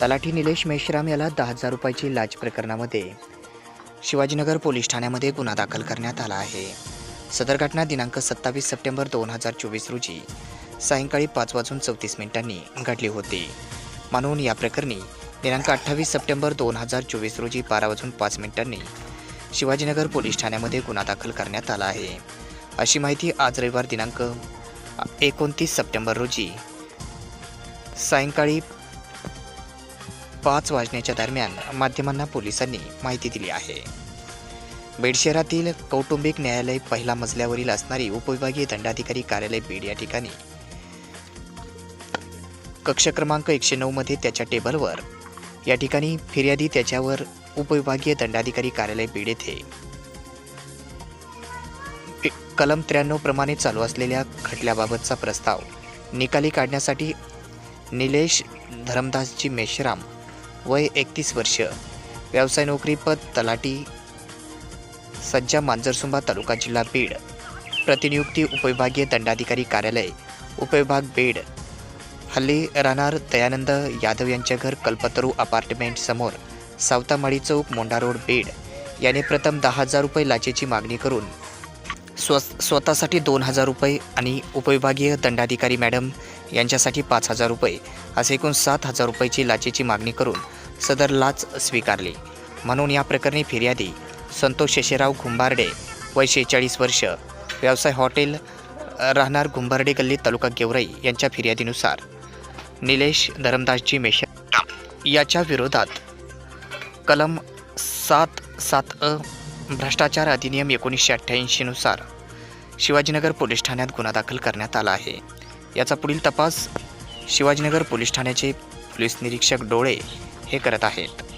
तलाठी निलेश मेश्राम याला दहा हजार रुपयाची लाच प्रकरणामध्ये. शिवाजीनगर पोलीस ठाण्यामध्ये गुन्हा दाखल करण्यात आला आहे. सदर घटना दिनांक सत्तावीस सप्टेंबर दोन हजार चोवीस रोजी सायंकाळी पाच वाजून चौतीस मिनिटांनी घडली होती. म्हणून या प्रकरणी दिनांक अठ्ठावीस सप्टेंबर दोन हजार चोवीस रोजी बारा वाजून पाच मिनिटांनी शिवाजीनगर पोलीस ठाण्यामध्ये गुन्हा दाखल करण्यात आला आहे. अशी माहिती आज रविवार दिनांक एकोणतीस सप्टेंबर रोजी सायंकाळी पाच वाजण्याच्या दरम्यान माध्यमांना पोलिसांनी माहिती दिली आहे. बीड शहरातील कौटुंबिक न्यायालय पहिला मजल्यावरील असणारी उपविभागीय दंडाधिकारी कार्यालय बीड या ठिकाणी कक्ष क्रमांक एकशे नऊमध्ये त्याच्या टेबलवर या ठिकाणी फिर्यादी त्याच्यावर उपविभागीय दंडाधिकारी कार्यालय बीड येथे कलम त्र्याण्णव प्रमाणे चालू असलेल्या खटल्याबाबतचा प्रस्ताव निकाली काढण्यासाठी निलेश धरमदासजी मेश्राम वय एकतीस वर्ष. व्यवसाय नोकरीपद तलाटी सज्जा मांजरसुंबा तालुका जिल्हा बीड. प्रतिनियुक्ती उपविभागीय दंडाधिकारी कार्यालय उपविभाग बीड. हल्ली राहणार दयानंद यादव यांचे घर कल्पतरू अपार्टमेंट समोर सावतामाळी चौक मोंडा रोड बीड. याने प्रथम दहा हजार रुपये लाचेची मागणी करून स्व स्वतःसाठी दोन हजार रुपये आणि उपविभागीय दंडाधिकारी मॅडम यांच्यासाठी पाच हजार रुपये असे एकूण सात हजार रुपयाची लाचेची मागणी करून सदर लाच स्वीकारली. म्हणून या प्रकरणी फिर्यादी संतोष शेषेराव घुंबार्डे वय शेहेचाळीस वर्ष व्यवसाय हॉटेल राहणार घुंबार्डे गल्ली तालुका गेवराई यांच्या फिर्यादीनुसार निलेश धरमदासजी मेश याच्या विरोधात कलम सात सात अ भ्रष्टाचार अधिनियम एकोणीसशे अठ्ठ्याऐंशीनुसार शिवाजीनगर पोलीस ठाण्यात गुन्हा दाखल करण्यात आला आहे. याचा पुढील तपास शिवाजीनगर पोलीस ठाण्याचे पोलीस निरीक्षक डोळे हे करत आहेत.